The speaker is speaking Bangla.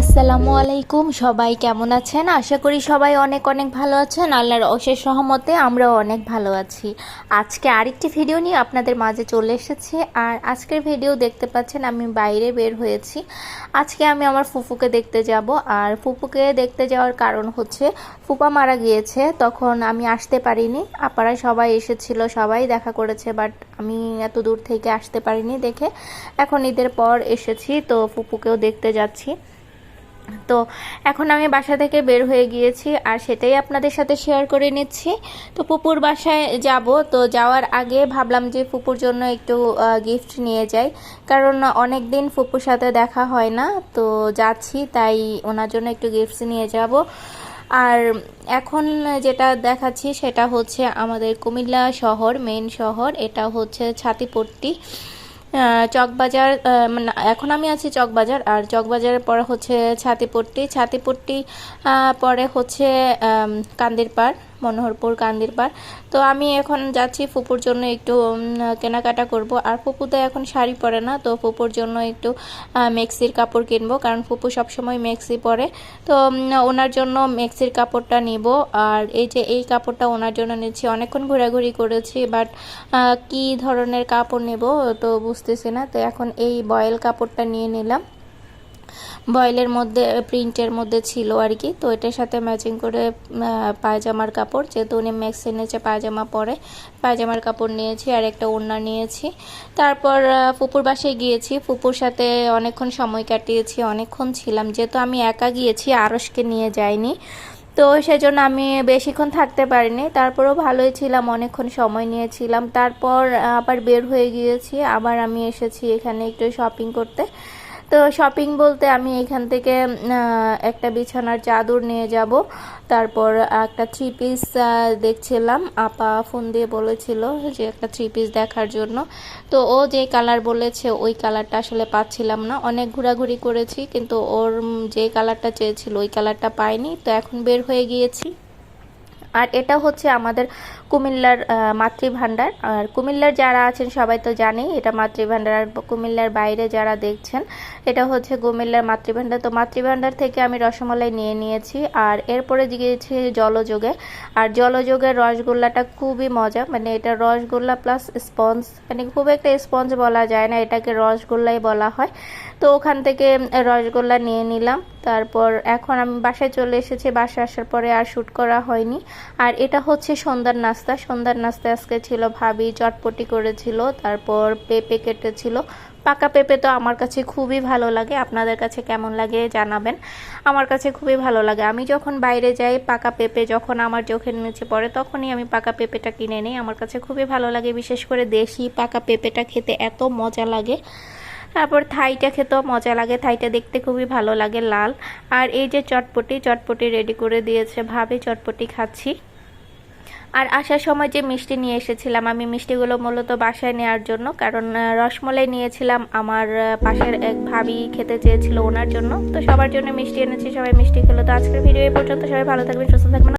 আসসালামু আলাইকুম, সবাই কেমন আছেন? আশা করি সবাই অনেক অনেক ভালো আছেন। আল্লাহর অশেষ সহমতে আমরাও অনেক ভালো আছি। আজকে আরেকটি ভিডিও নিয়ে আপনাদের মাঝে চলে এসেছি। আর আজকের ভিডিও দেখতে পাচ্ছেন, আমি বাইরে বের হয়েছি। আজকে আমি আমার ফুফুকে দেখতে যাব। আর ফুফুকে দেখতে যাওয়ার কারণ হচ্ছে, ফুপা মারা গিয়েছে, তখন আমি আসতে পারিনি। আপারা সবাই এসেছিল, সবাই দেখা করেছে, বাট আমি এত দূর থেকে আসতে পারিনি দেখে। এখন ঈদের পর এসেছি, তো ফুপুকেও দেখতে যাচ্ছি। তো এখন আমি বাসা থেকে বের হয়ে গিয়েছি আর সেটাই আপনাদের সাথে শেয়ার করে নিচ্ছি। তো পুপুর বাসায় যাব। তো যাওয়ার আগে ভাবলাম যে ফুপুর জন্য একটু গিফট নিয়ে যাই। কারণ অনেক দিন ফুপুর সাথে দেখা হয় না। তো যাচ্ছি, তাই ওনার জন্য একটু গিফটস নিয়ে যাব। আর এখন যেটা দেখাচ্ছি সেটা হচ্ছে আমাদের কুমিল্লা শহর মেন শহর। এটা হচ্ছে ছাতিপট্টি। চকবাজার মানে এখন আমি আছি চকবাজার, আর চকবাজারের পরে হচ্ছে ছাতিপট্টি। ছাতিপট্টি পরে হচ্ছে কান্দিরপাড়। কান্দির পাড় মনোহরপুর কান্দির পাড়। তো আমি এখন যাচ্ছি ফুপুর জন্য একটু কেনাকাটা করব। আর ফুপু তো এখন শাড়ি পরে না, তো ফুপুর জন্য একটু মেক্সির কাপড় কিনবো। কারণ ফুপু সবসময় মেক্সি পরে। তো ওনার জন্য মেক্সির কাপড়টা নিব। আর এই যে, এই কাপড়টা ওনার জন্য নিচ্ছি। অনেকক্ষণ ঘোরাঘুরি করেছি, বাট কি ধরনের কাপড় নেব তো বুঝতেছি না। তো এখন এই বয়েল কাপড়টা নিয়ে নিলাম। বয়েলের মধ্যে, প্রিন্টের মধ্যে ছিল আর কি। তো এটার সাথে ম্যাচিং করে পায়জামার কাপড়, যেহেতু উনি ম্যাক্স এনেছে পায়জামা পরে, পায়জামার কাপড় নিয়েছি আর একটা ওড়না নিয়েছি। তারপর ফুপুর বাসায় গিয়েছি। ফুপুর সাথে অনেকক্ষণ সময় কাটিয়েছি, অনেকক্ষণ ছিলাম। যেহেতু আমি একা গিয়েছি আরসকে নিয়ে যাইনি। তো সেজন্য আমি বেশিক্ষণ থাকতে পারিনি। তারপরেও ভালোই ছিলাম, অনেকক্ষণ সময় নিয়েছিলাম। তারপর আবার বের হয়ে গিয়েছি। আবার আমি এসেছি এখানে একটু শপিং করতে। তো শপিং বলতে আমি এখান থেকে একটা বিছানার চাদর নিয়ে যাব। তারপর একটা থ্রি পিস দেখছিলাম। আপা ফোন দিয়ে বলেছিল যে একটা থ্রি পিস দেখার জন্য। তো ও যে কালার বলেছে, ওই কালারটা আসলে পাচ্ছিলাম না। অনেক ঘোরাঘুরি করেছি, কিন্তু ওর যে কালারটা চেয়েছিল, ওই কালারটা পাইনি। তো এখন বের হয়ে গিয়েছি। আর এটা হচ্ছে আমাদের কুমিল্লার মাতৃভাণ্ডার। আর কুমিল্লার যারা আছেন, সবাই তো জানেই এটা মাতৃভাণ্ডার। আর কুমিল্লার বাইরে যারা দেখছেন, এটা হচ্ছে কুমিল্লার মাতৃভাণ্ডার। তো মাতৃভাণ্ডার থেকে আমি রসমালাই নিয়ে নিয়েছি। আর এরপরে গিয়েছি জলযোগে। আর জলযোগের রসগোল্লাটা খুবই মজা। মানে এটা রসগোল্লা প্লাস স্পঞ্জ। মানে খুব একটা স্পঞ্জ বলা যায় না। এটাকে রসগোল্লাই বলা হয়। তো ওখান থেকে রসগোল্লা নিয়ে নিলাম। তারপর এখন আমি বাসায় চলে এসেছি, বাসায় আসার পরে আর শ্যুট করা হয়নি। আর এটা হচ্ছে সন্ধ্যার নাস্তা। সন্ধ্যার নাস্তা আজকে ছিল ভাবি চটপটি করেছিল, তারপর পেঁপে কেটেছিল। পাকা পেঁপে তো আমার কাছে খুবই ভালো লাগে। আপনাদের কাছে কেমন লাগে জানাবেন। আমার কাছে খুবই ভালো লাগে। আমি যখন বাইরে যাই, পাকা পেঁপে যখন আমার চোখের নিচে পড়ে, তখনই আমি পাকা পেঁপেটা কিনে নিই। আমার কাছে খুবই ভালো লাগে, বিশেষ করে দেশি পাকা পেঁপেটা খেতে এত মজা লাগে। তারপর থাইটা খেতেও মজা লাগে। থাইটা দেখতে খুবই ভালো লাগে লাল। আর এই যে চটপটি চটপটি রেডি করে দিয়েছে ভাবে, চটপটি খাচ্ছি। আর আসার সময় যে মিষ্টি নিয়ে এসেছিলাম, আমি মিষ্টিগুলো মূলত বাসায় নেওয়ার জন্য, কারণ রসমলাই নিয়েছিলাম আমার পাশের এক ভাবি খেতে চেয়েছিল ওনার জন্য। তো সবার জন্য মিষ্টি এনেছি, সবাই মিষ্টি খেলো। তো আজকের ভিডিও এই পর্যন্ত, সবাই ভালো থাকবেন, সুস্থ থাকবেন।